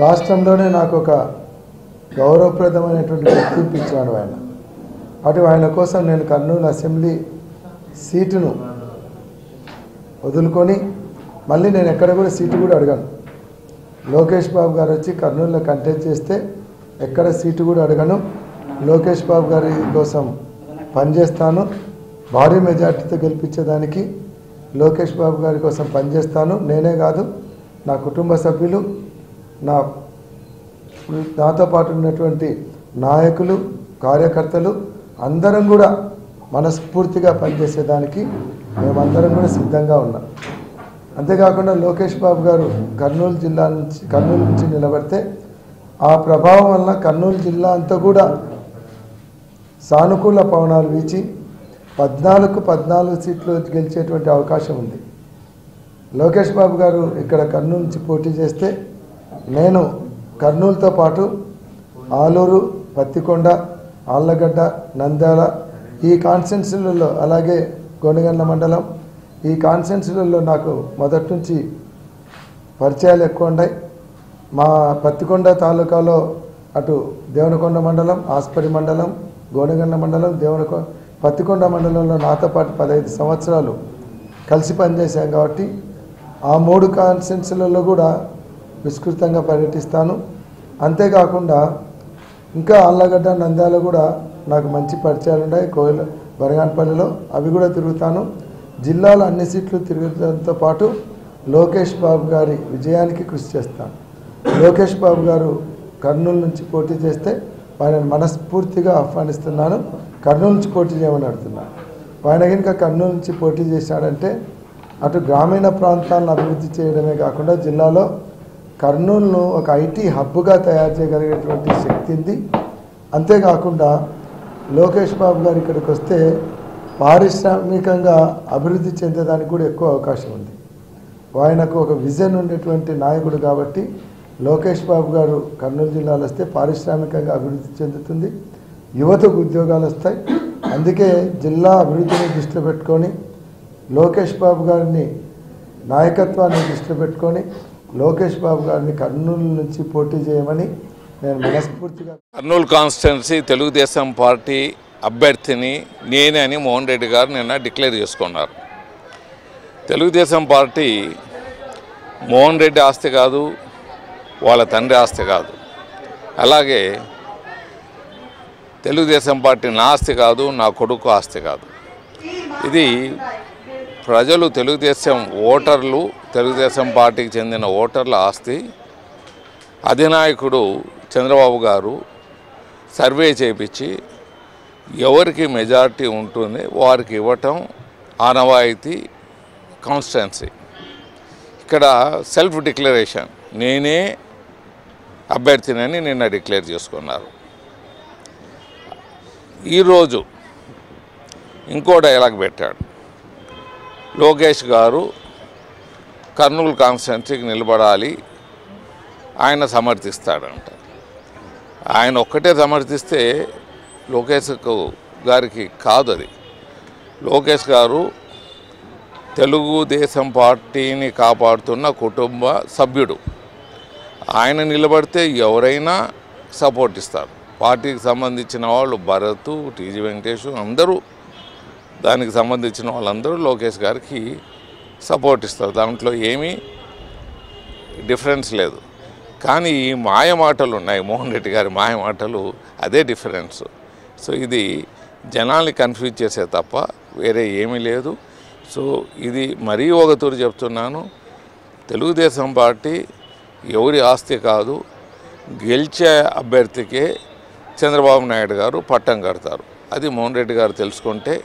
రాష్ట్రంలోనే నాకు ఒక గౌరవప్రదమైనటువంటి గుర్తింపు ఇచ్చినాడు ఆయన. అటు ఆయన కోసం నేను కర్నూలు అసెంబ్లీ సీటును వదులుకొని మళ్ళీ నేను ఎక్కడ కూడా సీటు కూడా అడగను. లోకేష్ బాబు గారు వచ్చి కర్నూలులో కంటెస్ట్ చేస్తే ఎక్కడ సీటు కూడా అడగను. లోకేష్ బాబు గారి కోసం పనిచేస్తాను. భారీ మెజార్టీతో గెలిపించేదానికి లోకేష్ బాబు గారి కోసం పనిచేస్తాను. నేనే కాదు నా కుటుంబ సభ్యులు నా నాతో పాటు ఉన్నటువంటి నాయకులు కార్యకర్తలు అందరం కూడా మనస్ఫూర్తిగా పనిచేసేదానికి మేమందరం కూడా సిద్ధంగా ఉన్నాం. అంతేకాకుండా లోకేష్ బాబు గారు కర్నూలు జిల్లా నుంచి కర్నూలు నుంచి నిలబడితే ఆ ప్రభావం వల్ల కర్నూలు జిల్లా అంతా కూడా సానుకూల పవనాలు వీచి పద్నాలుగు పద్నాలుగు సీట్లు గెలిచేటువంటి అవకాశం ఉంది. లోకేష్ బాబు గారు ఇక్కడ కర్నూలు నుంచి పోటీ చేస్తే నేను కర్నూలుతో పాటు ఆలూరు పత్తికొండ ఆళ్ళగడ్డ నంద్యాల ఈ కాన్స్టెన్సీలలో అలాగే గోనగండ్ల మండలం ఈ కాన్స్టెన్సీలలో నాకు మొదటి నుంచి పరిచయాలు ఎక్కువ ఉన్నాయి మా పత్తికొండ తాలూకాలో అటు దేవనకొండ మండలం ఆస్పరి మండలం గోనగండ మండలం దేవనకొ పత్తికొండ మండలంలో నాతో పాటు పదహైదు సంవత్సరాలు కలిసి పనిచేశాం కాబట్టి ఆ మూడు కాన్స్టెన్సీలలో కూడా విస్తృతంగా పర్యటిస్తాను. అంతేకాకుండా ఇంకా ఆళ్ళగడ్డ నంద్యాల కూడా నాకు మంచి పరిచయాలు ఉన్నాయి. కోయిల బరగానపల్లిలో అవి కూడా తిరుగుతాను. జిల్లాలో అన్ని సీట్లు తిరగడంతో పాటు లోకేష్ బాబు గారి విజయానికి కృషి చేస్తాను. లోకేష్ బాబు గారు కర్నూలు నుంచి పోటీ చేస్తే వారిని మనస్ఫూర్తిగా ఆహ్వానిస్తున్నాను. కర్నూలు నుంచి పోటీ చేయమని అడుగుతున్నాను ఆయన కనుక కర్నూలు నుంచి పోటీ చేశాడంటే అటు గ్రామీణ ప్రాంతాలను అభివృద్ధి చేయడమే కాకుండా జిల్లాలో కర్నూలును ఒక ఐటీ హబ్గా తయారు చేయగలిగేటువంటి శక్తి ఉంది. అంతేకాకుండా లోకేష్ బాబు గారు ఇక్కడికి వస్తే పారిశ్రామికంగా అభివృద్ధి చెందేదానికి కూడా ఎక్కువ అవకాశం ఉంది. ఆయనకు ఒక విజన్ ఉండేటువంటి నాయకుడు కాబట్టి లోకేష్ బాబు గారు కర్నూలు జిల్లాలో వస్తే పారిశ్రామికంగా అభివృద్ధి చెందుతుంది. యువతకు ఉద్యోగాలు వస్తాయి. అందుకే జిల్లా అభివృద్ధిని దృష్టిలో పెట్టుకొని లోకేష్ బాబు గారిని నాయకత్వాన్ని దృష్టిలో పెట్టుకొని లోకేష్ బాబు గారిని కర్నూలు నుంచి పోటీ చేయమని నేను మనస్ఫూర్తిగా కర్నూలు కాన్స్టిట్యున్సీ తెలుగుదేశం పార్టీ అభ్యర్థిని నేనే అని మోహన్ రెడ్డి గారు నిన్న డిక్లేర్ చేసుకున్నారు. తెలుగుదేశం పార్టీ మోహన్ రెడ్డి ఆస్తి కాదు వాళ్ళ తండ్రి ఆస్తి కాదు. అలాగే తెలుగుదేశం పార్టీ నా ఆస్తి కాదు నా కొడుకు ఆస్తి కాదు. ఇది ప్రజలు తెలుగుదేశం ఓటర్లు తెలుగుదేశం పార్టీకి చెందిన ఓటర్ల ఆస్తి. అధినాయకుడు చంద్రబాబు గారు సర్వే చేపించి ఎవరికి మెజారిటీ ఉంటుంది వారికి ఇవ్వటం ఆనవాయితీ కాన్స్టిట్యున్సీ ఇక్కడ సెల్ఫ్ డిక్లరేషన్. నేనే అభ్యర్థినని నిన్న డిక్లేర్ చేసుకున్నారు. ఈరోజు ఇంకో డైలాగ్ పెట్టాడు. లోకేష్ గారు కర్నూలు కాన్స్టిట్యున్సీకి నిలబడాలి. ఆయన సమర్థిస్తాడంట. ఆయన ఒక్కటే సమర్థిస్తే లోకేష్ గారికి కాదు అది. లోకేష్ గారు తెలుగుదేశం పార్టీని కాపాడుతున్న కుటుంబ సభ్యుడు. ఆయన నిలబడితే ఎవరైనా సపోర్ట్ ఇస్తారు. పార్టీకి సంబంధించిన వాళ్ళు భరత్ టీజీ వెంకటేష్ అందరూ దానికి సంబంధించిన వాళ్ళందరూ లోకేష్ గారికి సపోర్ట్ ఇస్తారు. దాంట్లో ఏమీ డిఫరెన్స్ లేదు. కానీ ఈ మాయ మాటలు ఉన్నాయి. మోహన్ రెడ్డి గారి మాయ మాటలు అదే డిఫరెన్స్. సో ఇది జనాల్ని కన్ఫ్యూజ్ చేసే తప్ప వేరే ఏమీ లేదు. సో ఇది మరీ ఒకతూరు చెప్తున్నాను. తెలుగుదేశం పార్టీ ఎవరి ఆస్తి కాదు. గెలిచే అభ్యర్థికే చంద్రబాబు నాయుడు గారు పట్టం కడతారు. అది మోహన్ రెడ్డి గారు తెలుసుకుంటే